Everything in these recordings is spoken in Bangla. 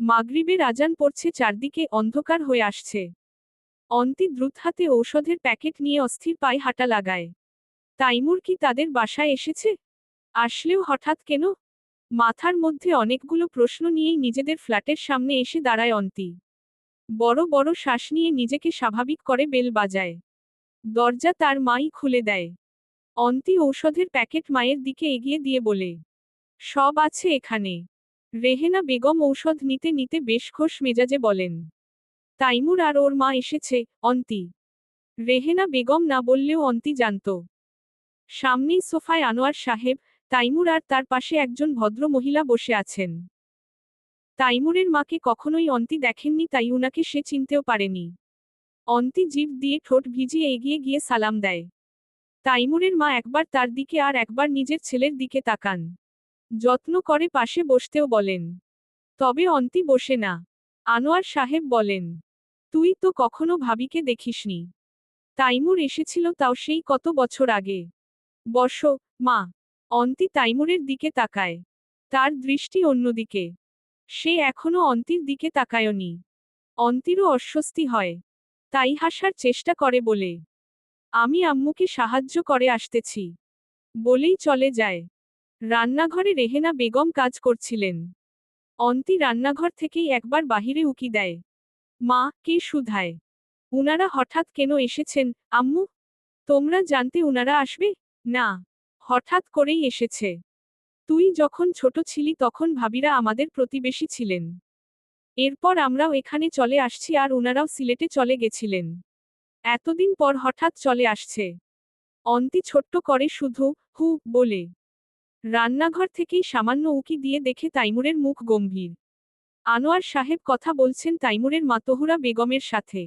মাগরিবের আজান পড়ছে চারদিকে অন্ধকার হয়ে আসছে। অন্তি দ্রুত হাতে ঔষধের প্যাকেট নিয়ে অস্থির পায়ে হাঁটা লাগায়। তাইমুর কি তাদের বাসায় এসেছে? আসলেও হঠাৎ কেন? মাথার মধ্যে অনেকগুলো প্রশ্ন নিয়েই নিজেদের ফ্ল্যাটের সামনে এসে দাঁড়ায় অন্তি। বড় বড় শ্বাস নিয়ে নিজেকে স্বাভাবিক করে বেল বাজায়। দরজা তার মাই খুলে দেয়। অন্তি ঔষধের প্যাকেট মায়ের দিকে এগিয়ে দিয়ে বলে, সব আছে এখানে। রেহেনা বেগম ঔষধ নিতে নিতে বেশ খোশ মেজাজে বলেন, তাইমুর আর ওর মা এসেছে, অন্তি। রেহেনা বেগম না বললেও অন্তি জানত। সামনেই সোফায় আনোয়ার সাহেব, তাইমুর আর তার পাশে একজন ভদ্র মহিলা বসে আছেন। তাইমুরের মাকে কখনোই অন্তি দেখেননি, তাই উনাকে সে চিনতেও পারেনি। অন্তি জিভ দিয়ে ঠোঁট ভিজিয়ে এগিয়ে গিয়ে সালাম দেয়। তাইমুরের মা একবার তার দিকে আর একবার নিজের ছেলের দিকে তাকান। যত্ন করে পাশে বসতেও বলেন, তবে অন্তি বসে না। আনোয়ার সাহেব বলেন, তুই তো কখনো ভাবিকে দেখিসনি। তাইমুর এসেছিল তাও সেই কত বছর আগে। বস, মা, অন্তি তাইমুরের দিকে তাকায়। তার দৃষ্টি অন্যদিকে। সে এখনও অন্তির দিকে তাকায়নি। অন্তিরও অস্বস্তি হয়। তাই হাসার চেষ্টা করে বলে, আমি আম্মুকে সাহায্য করে আসতেছি। বলেই চলে যায়। রান্নাঘরে রেহেনা বেগম কাজ করছিলেন। অন্তি রান্নাঘর থেকেই একবার বাহিরে উকি দেয়। মা, কে সুধায়? উনারা হঠাৎ কেন এসেছেন, আম্মু? তোমরা জানতে উনারা আসবে? না, হঠাৎ করেই এসেছে। তুই যখন ছোট ছিলি তখন ভাবিরা আমাদের প্রতিবেশী ছিলেন। এরপর আমরাও এখানে চলে আসছি আর উনারাও সিলেটে চলে গেছিলেন। এতদিন পর হঠাৎ চলে আসছে। অন্তি ছোট্ট করে শুধু, হু বলে রান্নাঘর থেকেই সামান্য উকি দিয়ে দেখে তাইমুরের মুখ গম্ভীর। আনোয়ার সাহেব কথা বলছেন তাইমুরের মা তহুরা বেগমের সাথে।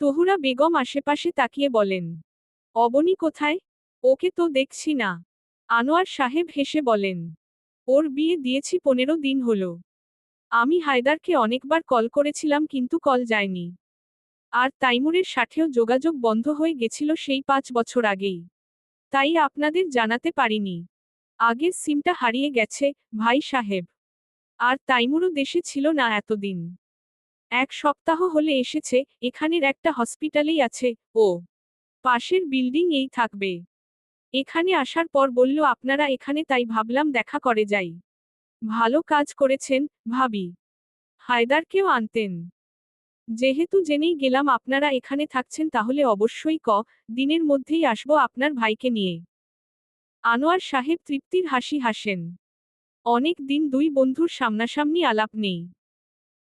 তহুরা বেগম আশেপাশে তাকিয়ে বলেন, অবনী কোথায়? ওকে তো দেখছি না। আনোয়ার সাহেব হেসে বলেন, ওর বিয়ে দিয়েছি পনেরো দিন হল। আমি হায়দারকে অনেকবার কল করেছিলাম কিন্তু কল যায়নি। আর তাইমুরের সাথেও যোগাযোগ বন্ধ হয়ে গেছিল সেই পাঁচ বছর আগেই। তাই আপনাদের জানাতে পারিনি। আগের সিমটা হারিয়ে গেছে, ভাই সাহেব। আর তাইমুরও দেশে ছিল না এতদিন। এক সপ্তাহ হলে এসেছে, এখানের একটা হসপিটালেই আছে, ও। পাশের বিল্ডিং এই থাকবে। এখানে আসার পর বলল, আপনারা এখানে তাই ভাবলাম দেখা করে যাই। ভালো কাজ করেছেন, ভাবি। হায়দারকেও আনতেন। যেহেতু জেনেই গেলাম আপনারা এখানে থাকছেন তাহলে অবশ্যই ক, দিনের মধ্যেই আসব আপনার ভাইকে নিয়ে। আনোয়ার সাহেব তৃপ্তির হাসি হাসেন। অনেক দিন দুই বন্ধুর সামনাসামনি আলাপ নেই।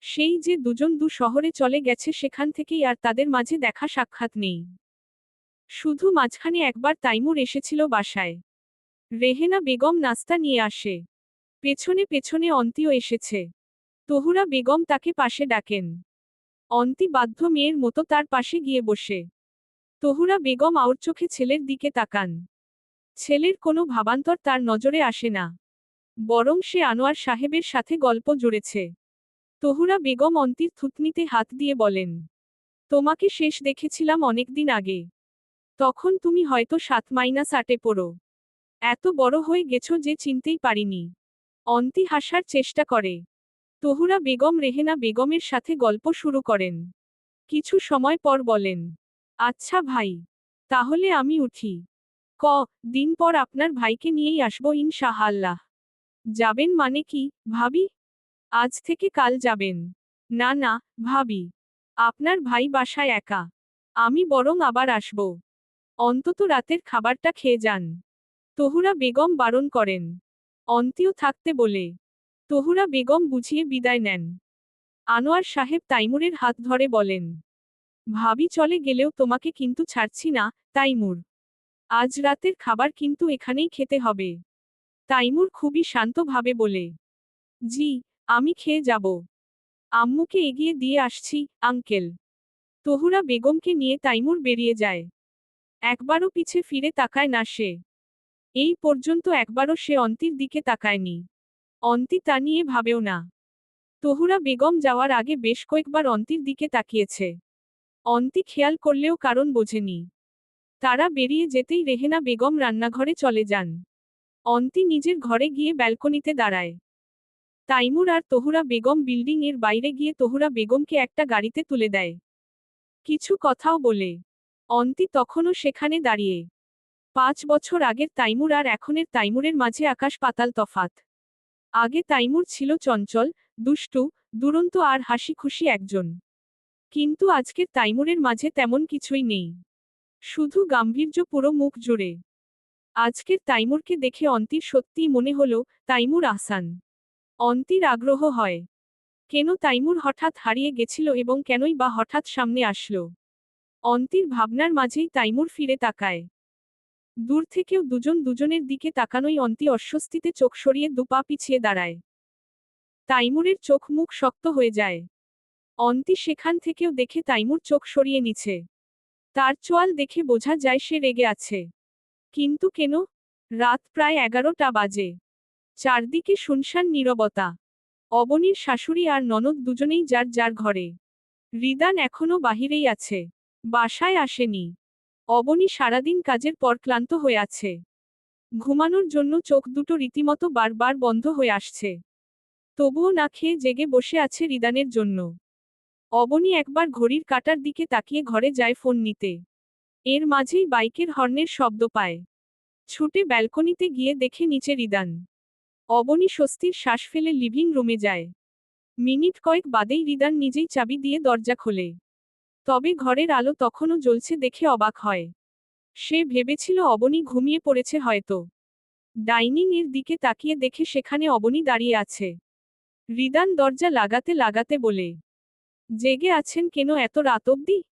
সেই যে দুজন দু শহরে চলে গেছে সেখান থেকেই আর তাদের মাঝে দেখা সাক্ষাৎ নেই। শুধু মাঝখানে একবার তাইমুর এসেছিল বাসায়। রেহেনা বেগম নাস্তা নিয়ে আসে। পেছনে পেছনে অন্তিও এসেছে। তহুরা বেগম তাকে পাশে ডাকেন। অন্তি বাধ্য মেয়ের মতো তার পাশে গিয়ে বসে। তহুরা বেগম আউর চোখে ছেলের দিকে তাকান। ছেলের কোনো ভাবান্তর তার নজরে আসে না। বরং সে আনোয়ার সাহেবের সাথে গল্প জুড়েছে। তহুরা বেগম অন্তির থুতনিতে হাত দিয়ে বলেন, তোমাকে শেষ দেখেছিলাম অনেকদিন আগে। তখন তুমি হয়তো সাত মাইনাস আটে পড়ো। এত বড় হয়ে গেছো যে চিনতেই পারিনি অন্তি হাসার চেষ্টা করে। তহুরা বেগম রেহেনা বেগমের সাথে গল্প শুরু করেন। কিছু সময় পর বলেন আচ্ছা ভাই, তাহলে আমি উঠি। ক, দিন পর আপনার ভাইকে নিয়েই আসব ইনশাআল্লাহ। যাবেন মানে কি, ভাবি? আজ থেকে কাল যাবেন। না না, ভাবি। আপনার ভাই বাসায় একা। আমি বরং আবার আসব। অন্তত রাতের খাবারটা খেয়ে যান। তহুরা বেগম বারণ করেন। অন্তিও থাকতে বলে। তহুরা বেগম বুঝিয়ে বিদায় নেন। আনোয়ার সাহেব তাইমুরের হাত ধরে বলেন, ভাবি চলে গেলেও তোমাকে কিন্তু ছাড়ছি না, তাইমুর। আজ রাতের খাবার কিন্তু এখানেই খেতে হবে। তাইমুর খুবই শান্তভাবে বলে, জি, আমি খেয়ে যাব। আম্মুকে এগিয়ে দিয়ে আসছি, আঙ্কেল। তহুরা বেগমকে নিয়ে তাইমুর বেরিয়ে যায়। একবারও পিছে ফিরে তাকায় না সে। এই পর্যন্ত একবারও সে অন্তির দিকে তাকায়নি। অন্তি তা নিয়ে ভাবেও না। তহুরা বেগম যাওয়ার আগে বেশ কয়েকবার অন্তির দিকে তাকিয়েছে। অন্তি খেয়াল করলেও কারণ বোঝেনি। তারা বেরিয়ে যেতেই রেহেনা বেগম রান্নাঘরে চলে যান। অন্তি নিজের ঘরে গিয়ে ব্যালকনিতে দাঁড়ায়। তাইমুর আর তহুরা বেগম বিল্ডিং এর বাইরে গিয়ে তহুরা বেগমকে একটা গাড়িতে তুলে দেয়। কিছু কথাও বলে। অন্তি তখনও সেখানে দাঁড়িয়ে। পাঁচ বছর আগের তাইমুর আর এখনের তাইমুরের মাঝে আকাশ পাতাল তফাত। আগে তাইমুর ছিল চঞ্চল, দুষ্টু, দুরন্ত আর হাসি খুশি একজন। কিন্তু আজকের তাইমুরের মাঝে তেমন কিছুই নেই। শুধু গাম্ভীর্য পুরো মুখ জুড়ে। আজকের তাইমুরকে দেখে অন্তির সত্যিই মনে হল, তাইমুর আহসান। অন্তির আগ্রহ হয়। কেন তাইমুর হঠাৎ হারিয়ে গেছিল এবং কেনই বা হঠাৎ সামনে আসলো? অন্তির ভাবনার মাঝেই তাইমুর ফিরে তাকায়। দূর থেকেও দুজন দুজনের দিকে তাকানোই অন্তি অস্বস্তিতে চোখ সরিয়ে দুপা পিছিয়ে দাঁড়ায়। তাইমুরের চোখ মুখ শক্ত হয়ে যায়। অন্তি সেখান থেকেও দেখে তাইমুর চোখ সরিয়ে নিছে তার চোয়াল দেখে বোঝা যায় সে রেগে আছে। কিন্তু কেন? রাত প্রায় এগারোটা বাজে। চারদিকে শুনশান নীরবতা। অবনীর শাশুড়ি আর ননদ দুজনেই যার যার ঘরে। রিদান এখনও বাহিরেই আছে। বাসায় আসেনি। অবনী সারাদিন কাজের পর ক্লান্ত হয়ে আছে। ঘুমানোর জন্য চোখ দুটো রীতিমতো বারবার বন্ধ হয়ে আসছে। তবুও না খেয়ে জেগে বসে আছে রিদানের জন্য। অবনী একবার ঘড়ির কাটার দিকে তাকিয়ে ঘরে যায় ফোন নিতে। এর মাঝেই বাইকের হর্নের শব্দ পায়। ছুটে ব্যালকনিতে গিয়ে দেখে নিচে রিদান। অবনী স্বস্তির শ্বাস ফেলে লিভিং রুমে যায়। মিনিট কয়েক বাদেই রিদান নিজেই চাবি দিয়ে দরজা খোলে। তবে ঘরের আলো তখনও জ্বলছে দেখে অবাক হয়। সে ভেবেছিল অবনী ঘুমিয়ে পড়েছে হয়তো। ডাইনিং এর দিকে তাকিয়ে দেখে সেখানে অবনী দাঁড়িয়ে আছে। রিদান দরজা লাগাতে লাগাতে বলে জেগে আছেন কেন এত রাত অবধি?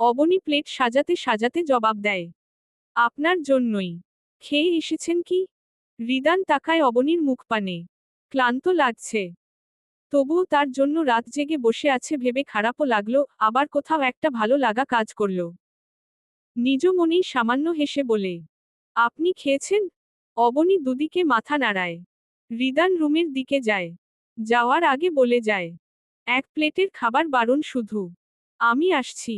অবনী প্লেট সাজাতে সাজাতে জবাব দেয়। আপনার জন্যই। খেয়ে এসেছেন কি? রিদান তাকায় অবনীর মুখ পানে। ক্লান্ত লাগছে। তবুও তার জন্য রাত জেগে বসে আছে ভেবে খারাপও লাগল, আবার কোথাও একটা ভালো লাগা কাজ করল। নিজ মনেই সামান্য হেসে বলে, আপনি খেয়েছেন? অবনী দুদিকে মাথা নাড়ায়। রিদান রুমের দিকে যায়। যাওয়ার আগে বলে যায় এক প্লেটের খাবার বারণ শুধু। আমি আসছি।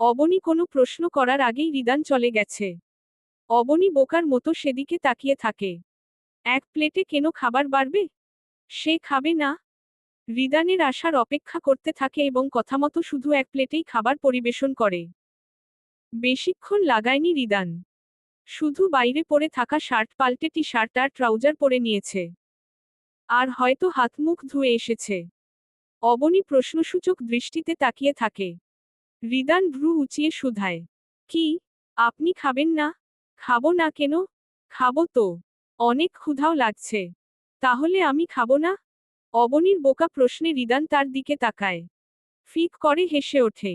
অবনী কোনো প্রশ্ন করার আগেই রিদান চলে গেছে। অবনী বোকার মতো সেদিকে তাকিয়ে থাকে। এক প্লেটে কেন খাবার বাড়বে? সে খাবে না? রিদানের আসার অপেক্ষা করতে থাকে এবং কথামতো শুধু এক প্লেটেই খাবার পরিবেশন করে। বেশিক্ষণ লাগায়নি রিদান। শুধু বাইরে পরে থাকা শার্ট পাল্টে টি শার্ট আর ট্রাউজার পরে নিয়েছে। আর হয়তো হাত মুখ ধুয়ে এসেছে। অবনী প্রশ্নসূচক দৃষ্টিতে তাকিয়ে থাকে। রিদান ভ্রু উঁচিয়ে শুধায়। কি? আপনি খাবেন না? খাব না কেন? খাব তো। অনেক ক্ষুধাও লাগছে। তাহলে আমি খাব না? অবনীর বোকা প্রশ্নে রিদান তার দিকে তাকায়। ফিক করে হেসে ওঠে।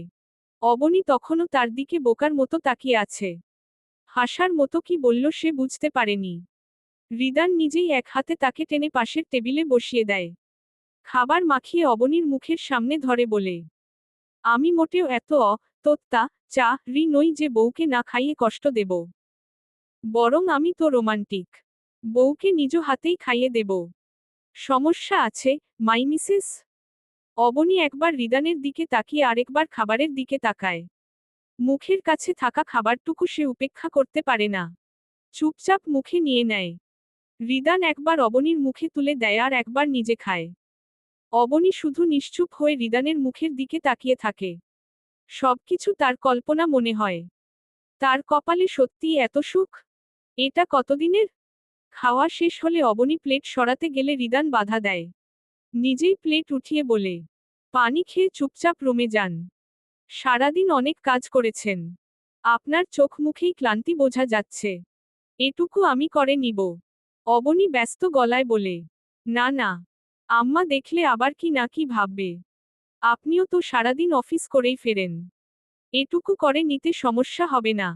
অবনী তখনও তার দিকে বোকার মতো তাকিয়ে আছে। হাসার মতো কি বলল সে বুঝতে পারেনি। রিদান নিজেই এক হাতে তাকে টেনে পাশের টেবিলে বসিয়ে দেয়। খাবার মাখিয়ে অবনীর মুখের সামনে ধরে বলে, আমি মোটেও এত অ তোত্তা চা রি নই যে বউকে না খাইয়ে কষ্ট দেব। বরং আমি তো রোমান্টিক। বউকে নিজ হাতেই খাইয়ে দেব। সমস্যা আছে, মাই মিসেস? অবনী একবার রিদানের দিকে তাকিয়ে আরেকবার খাবারের দিকে তাকায়। মুখের কাছে থাকা খাবারটুকু সে উপেক্ষা করতে পারে না। চুপচাপ মুখে নিয়ে নেয়। রিদান একবার অবনীর মুখে তুলে দেয় আর একবার নিজে খায়। অবনী শুধু নিশ্চুপ হয়ে রিদানের মুখের দিকে তাকিয়ে থাকে। সবকিছু তার কল্পনা মনে হয়। তার কপালে সত্যিই এত সুখ? এটা কতদিনের? খাওয়া শেষ হলে অবনী প্লেট সরাতে গেলে রিদান বাধা দেয়। নিজেই প্লেট উঠিয়ে বলে, পানি খেয়ে চুপচাপ রুমে যান। সারাদিন অনেক কাজ করেছেন। আপনার চোখ মুখেই ক্লান্তি বোঝা যাচ্ছে। এটুকু আমি করে নিব। অবনী ব্যস্ত গলায় বলে, না না। আম্মা দেখলে আবার কি না কি ভাববে। আপনিও তো সারাদিন অফিস করেই ফেরেন। এটুকু করে নিতে সমস্যা হবে না।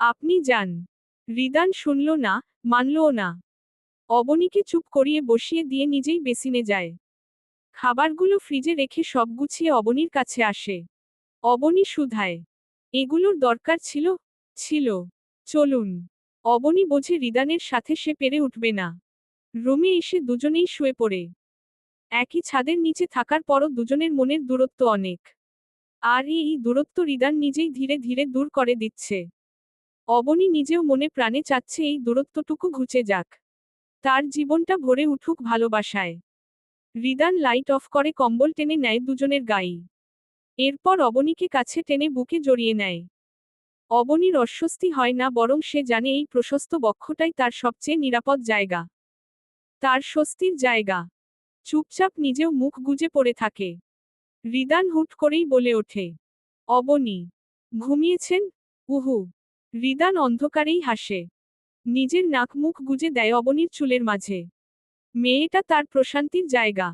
আপনি যান। রিদান শুনল না, মানলও না। অবনীকে চুপ করিয়ে বসিয়ে দিয়ে নিজেই বেসিনে যায়। খাবারগুলো ফ্রিজে রেখে সব গুছিয়ে অবনীর কাছে আসে। অবনী শুধায়। এগুলোর দরকার ছিল? ছিল। চলুন। অবনী বোঝে রিদানের সাথে সে পেরে উঠবে না। রুমে এসে দুজনেই শুয়ে পড়ে। একই ছাদের নিচে থাকার পরও দুজনের মনের দূরত্ব অনেক। আর এই দূরত্ব রিদান নিজেই ধীরে ধীরে দূর করে দিচ্ছে। অবনী নিজেও মনে প্রাণে চাচ্ছে এই দূরত্বটুকু ঘুচে যাক। তার জীবনটা ভরে উঠুক ভালোবাসায়। রিদান লাইট অফ করে কম্বল টেনে নেয় দুজনের গায়ে। এরপর অবনীকে কাছে টেনে বুকে জড়িয়ে নেয়। অবনীর অস্বস্তি হয় না বরং সে জানে এই প্রশস্ত বক্ষটাই তার সবচেয়ে নিরাপদ জায়গা। তার স্বস্তির জায়গা। চুপচাপ নিজেও মুখ গুজে পড়ে থাকে। রিদান হুট করেই বলে ওঠে, অবনী, ঘুমিয়েছেন? উহু। রিদান অন্ধকারেই হাসে, নিজের নাক মুখ গুজে দেয় অবনীর চুলের মাঝে। মেয়েটা তার প্রশান্তির জায়গা।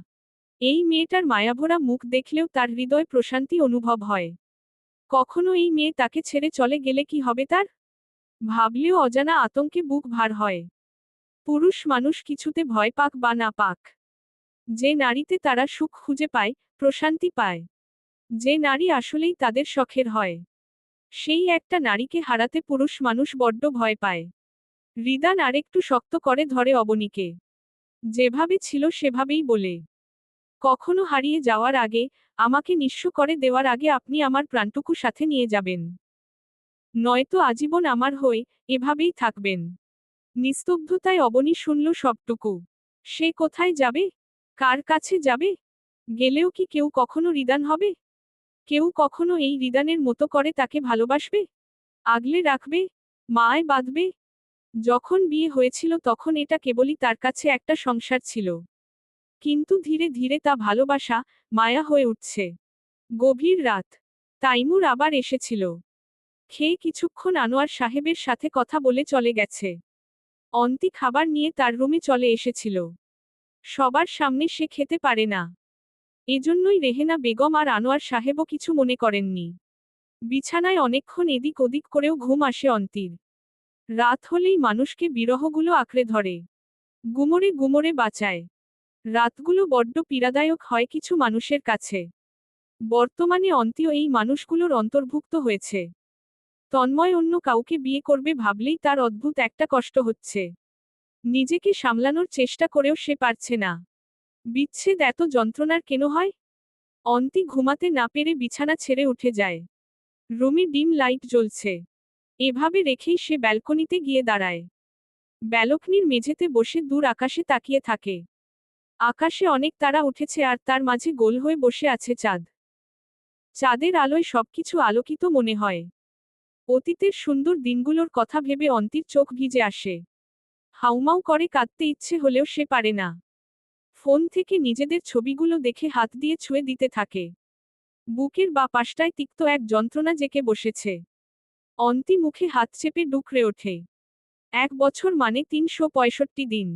এই মেয়েটার মায়াভরা মুখ দেখলেও তার হৃদয় প্রশান্তি অনুভব হয়। কখনো এই মেয়ে তাকে ছেড়ে চলে গেলে কি হবে তার? ভাবলেও অজানা আতঙ্কে বুক ভার হয়। পুরুষ মানুষ কিছুতে ভয় পাক বা না পাক। যে নারীতে তারা সুখ খুঁজে পায়, প্রশান্তি পায়। যে নারী আসলেই তাদের শখের হয়। সেই একটা নারীকে হারাতে পুরুষ মানুষ বড্ড ভয় পায়। রিদান আরেকটু শক্ত করে ধরে অবনীকে। যেভাবে ছিল সেভাবেই বলে। কখনো হারিয়ে যাওয়ার আগে, আমাকে নিঃস্ব করে দেওয়ার আগে আপনি আমার প্রাণটুকু সাথে নিয়ে যাবেন। নয়তো আজীবন আমার হয়ে এভাবেই থাকবেন। নিস্তব্ধতায় অবনী শুনল সবটুকু। সে কোথায় যাবে? কার কাছে যাবে? গেলেও কি কেউ কখনো রিদান হবে? কেউ কখনো এই রিদানের মতো করে তাকে ভালোবাসবে? আগলে রাখবে? মায় বাঁধবে? যখন বিয়ে হয়েছিল তখন এটা কেবলই তার কাছে একটা সংসার ছিল। কিন্তু ধীরে ধীরে তা ভালোবাসা মায়া হয়ে উঠছে। গভীর রাত। তাইমুর আবার এসেছিল। খেয়ে কিছুক্ষণ আনোয়ার সাহেবের সাথে কথা বলে চলে গেছে। অন্তি খাবার নিয়ে তার রুমে চলে এসেছিল। সবার সামনে সে খেতে পারে না। এজন্যই রেহেনা বেগম আর আনোয়ার সাহেবও কিছু মনে করেননি। বিছানায় অনেকক্ষণ এদিক ওদিক করেও ঘুম আসে অন্তির। রাত হলেই মানুষকে বিরহগুলো আঁকড়ে ধরে। গুমরে গুমরে বাঁচায়। রাতগুলো বড্ড পীড়াদায়ক হয় কিছু মানুষের কাছে। বর্তমানে অন্তিও এই মানুষগুলোর অন্তর্ভুক্ত হয়েছে। তন্ময় অন্য কাউকে বিয়ে করবে ভাবলেই তার অদ্ভুত একটা কষ্ট হচ্ছে। নিজেকে সামলানোর চেষ্টা করেও সে পারছে না। বিচ্ছেদ এত যন্ত্রণার কেন হয়? অন্তি ঘুমাতে না পেরে বিছানা ছেড়ে উঠে যায়। রুমে ডিম লাইট জ্বলছে। এভাবে রেখেই সে ব্যালকনিতে গিয়ে দাঁড়ায়। ব্যালকনির মেঝেতে বসে দূর আকাশে তাকিয়ে থাকে। আকাশে অনেক তারা উঠেছে আর তার মাঝে গোল হয়ে বসে আছে চাঁদ। চাঁদের আলোয় সবকিছু আলোকিত মনে হয়। অতীতের সুন্দর দিনগুলোর কথা ভেবে অন্তির চোখ ভিজে আসে। হাউমাউ করে কাঁদতে ইচ্ছে হলেও সে পারে না। ফোন থেকে নিজেদের ছবিগুলো দেখে হাত দিয়ে ছুঁয়ে দিতে থাকে। বুকের বা পাশটায় তিক্ত এক যন্ত্রণা জেকে বসেছে। অন্তি মুখে হাত চেপে ডুকরে ওঠে। এক বছর মানে তিনশো পঁয়ষট্টি দিন।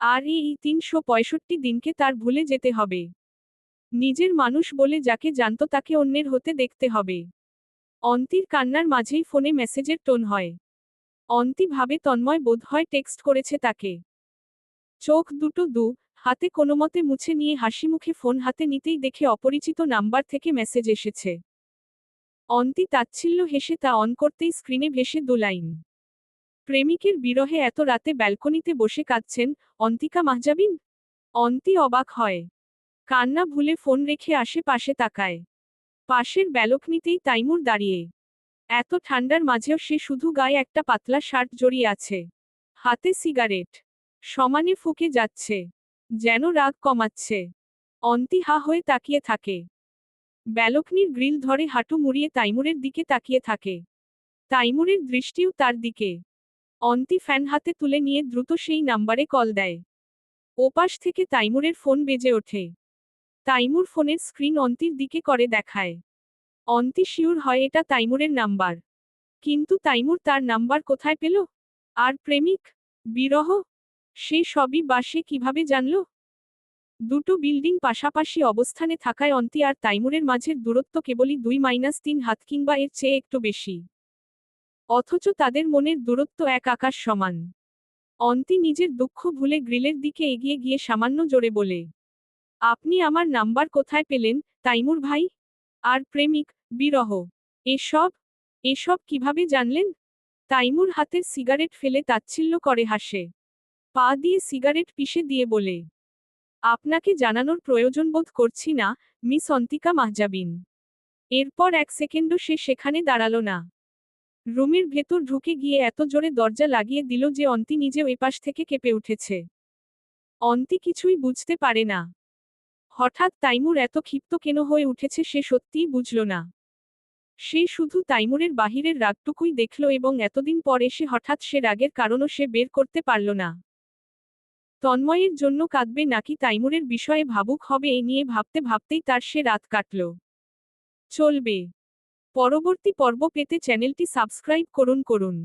আর এই তিনশো পঁয়ষট্টি দিনকে তার ভুলে যেতে হবে। নিজের মানুষ বলে যাকে জানত তাকে অন্যের হতে দেখতে হবে। অন্তির কান্নার মাঝেই ফোনে মেসেজের টোন হয়। অন্তি ভাবে তন্ময় বোধ হয় টেক্সট করেছে তাকে। চোখ দুটো দু, হাতে কোনোমতে মুছে নিয়ে হাসি মুখে ফোন হাতে নিতেই দেখে অপরিচিত নাম্বার থেকে মেসেজ এসেছে। অন্তি তাচ্ছিল্য হেসে তা অন করতেই স্ক্রিনে ভেসে লাইন। প্রেমিকের বিরহে এত রাতে ব্যালকনিতে বসে কাঁদছেন অন্তিকা মাহজাবিন? অন্তি অবাক হয়। কান্না ভুলে ফোন রেখে আশেপাশে তাকায়। পাশের ব্যালকনিতেই তাইমুর দাঁড়িয়ে। এত ঠান্ডার মাঝেও সে শুধু গায়ে একটা পাতলা শার্ট জড়িয়ে আছে। হাতে সিগারেট। সমানে ফুকে যাচ্ছে। যেন রাগ কমাচ্ছে। অন্তি হা হয়ে তাকিয়ে থাকে। ব্যালকনির গ্রিল ধরে হাঁটু মুড়িয়ে তাইমুরের দিকে তাকিয়ে থাকে। তাইমুরের দৃষ্টিও তার দিকে। অন্তি ফ্যান হাতে তুলে নিয়ে দ্রুত সেই নাম্বারে কল দেয়। ওপাশ থেকে তাইমুরের ফোন বেজে ওঠে। তাইমুর ফোনের স্ক্রিন অন্তির দিকে করে দেখায়। অন্তি শিওর হয় এটা তাইমুরের নাম্বার। কিন্তু তাইমুর তার নাম্বার কোথায় পেল? আর প্রেমিক? বিরহ? সে সবই বা সে কীভাবে জানল? দুটো বিল্ডিং পাশাপাশি অবস্থানে থাকায় অন্তি আর তাইমুরের মাঝের দূরত্ব কেবলই দুই মাইনাস তিন হাত কিংবা এর চেয়ে একটু বেশি। অথচ তাদের মনের দূরত্ব এক আকাশ সমান। অন্তি নিজের দুঃখ ভুলে গ্রিলের দিকে এগিয়ে গিয়ে সামান্য জোরে বলে, আপনি আমার নাম্বার কোথায় পেলেন, তাইমুর ভাই? আর প্রেমিক বিরহ। এসব? এসব কীভাবে জানলেন? তাইমুর হাতের সিগারেট ফেলে তাচ্ছিল্য করে হাসে। পা দিয়ে সিগারেট পিষে দিয়ে বলে, আপনাকে জানানোর প্রয়োজন বোধ করছি না, মিস অন্তিকা মাহজাবিন। এরপর এক সেকেন্ডও সে সেখানে দাঁড়াল না। রুমের ভেতর ঢুকে গিয়ে এত জোরে দরজা লাগিয়ে দিল যে অন্তি নিজেও এপাশ থেকে কেঁপে উঠেছে। অন্তি কিছুই বুঝতে পারে না। হঠাৎ তাইমুর এত ক্ষিপ্ত কেন হয়ে উঠেছে সে সত্যিই বুঝল না। সে শুধু তাইমুরের বাহিরের রাগটুকুই দেখল এবং এতদিন পর এসে হঠাৎ সে রাগের কারণও সে বের করতে পারল না। তন্ময়ের জন্য কাঁদবে নাকি তাইমুরের বিষয়ে ভাবুক হবে এ নিয়ে ভাবতে ভাবতেই তার সে রাত কাটল। চলবে। পরবর্তী পর্ব পেতে চ্যানেলটি সাবস্ক্রাইব করুন করুন।